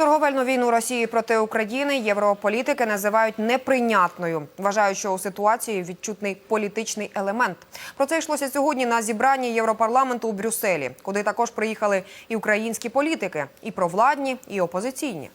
Торговельну війну Росії проти України європолітики називають неприйнятною. Вважають, що у ситуації відчутний політичний елемент. Про це йшлося сьогодні на зібранні Європарламенту у Брюсселі, куди також приїхали і українські політики, і провладні, і опозиційні.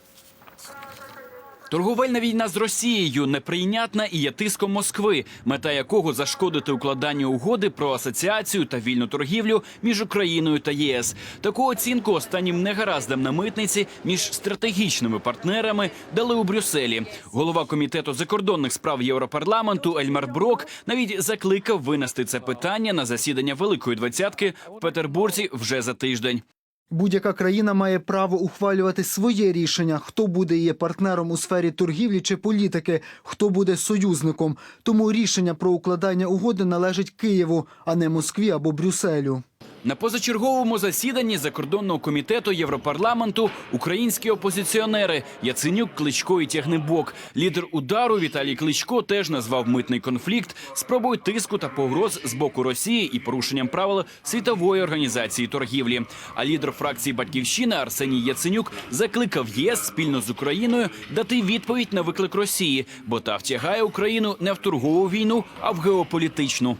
Торговельна війна з Росією неприйнятна і є тиском Москви, мета якого зашкодити укладанню угоди про асоціацію та вільну торгівлю між Україною та ЄС. Таку оцінку останнім негараздам на митниці між стратегічними партнерами дали у Брюсселі. Голова комітету закордонних справ Європарламенту Ельмар Брок навіть закликав винести це питання на засідання Великої двадцятки в Петербурзі вже за тиждень. Будь-яка країна має право ухвалювати своє рішення, хто буде її партнером у сфері торгівлі чи політики, хто буде союзником. Тому рішення про укладання угоди належить Києву, а не Москві або Брюсселю. На позачерговому засіданні закордонного комітету Європарламенту українські опозиціонери Яценюк, Кличко і Тягнебок. Лідер удару Віталій Кличко теж назвав митний конфлікт спробою тиску та погроз з боку Росії і порушенням правил світової організації торгівлі. А лідер фракції Батьківщина Арсеній Яценюк закликав ЄС спільно з Україною дати відповідь на виклик Росії, бо та втягає Україну не в торгову війну, а в геополітичну.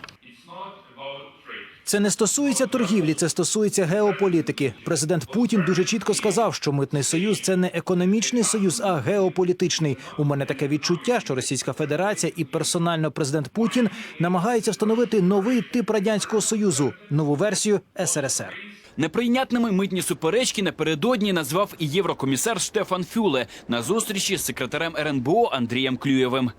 Це не стосується торгівлі, це стосується геополітики. Президент Путін дуже чітко сказав, що митний союз це не економічний союз, а геополітичний. У мене таке відчуття, що Російська Федерація і персонально президент Путін намагаються встановити новий тип радянського союзу, нову версію СРСР. Неприйнятними митні суперечки напередодні назвав і єврокомісар Штефан Фюле на зустрічі з секретарем РНБО Андрієм Клюєвим.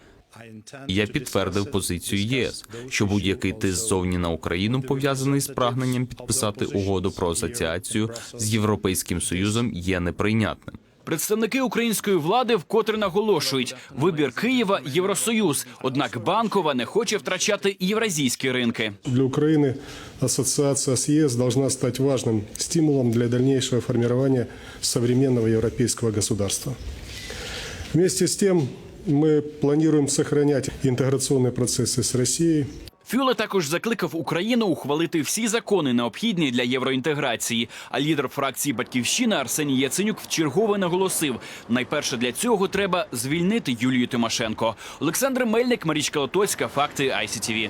Я підтвердив позицію ЄС, що будь-який тиск ззовні на Україну пов'язаний з прагненням підписати угоду про асоціацію з Європейським Союзом є неприйнятним. Представники української влади вкотре наголошують, вибір Києва Євросоюз. Однак банкова не хоче втрачати євразійські ринки. Для Украины ассоциация с ЕС должна стать важным стимулом для дальнейшего формирования современного европейского государства. Вместе с тем мы планируем сохранять интеграционные процессы с Россией, Фюле також закликав Україну ухвалити всі закони, необхідні для євроінтеграції. А лідер фракції Батьківщина Арсеній Яценюк вчергове наголосив: найперше для цього треба звільнити Юлію Тимошенко. Олександр Мельник, Марічка Лотоцька, факти ICTV.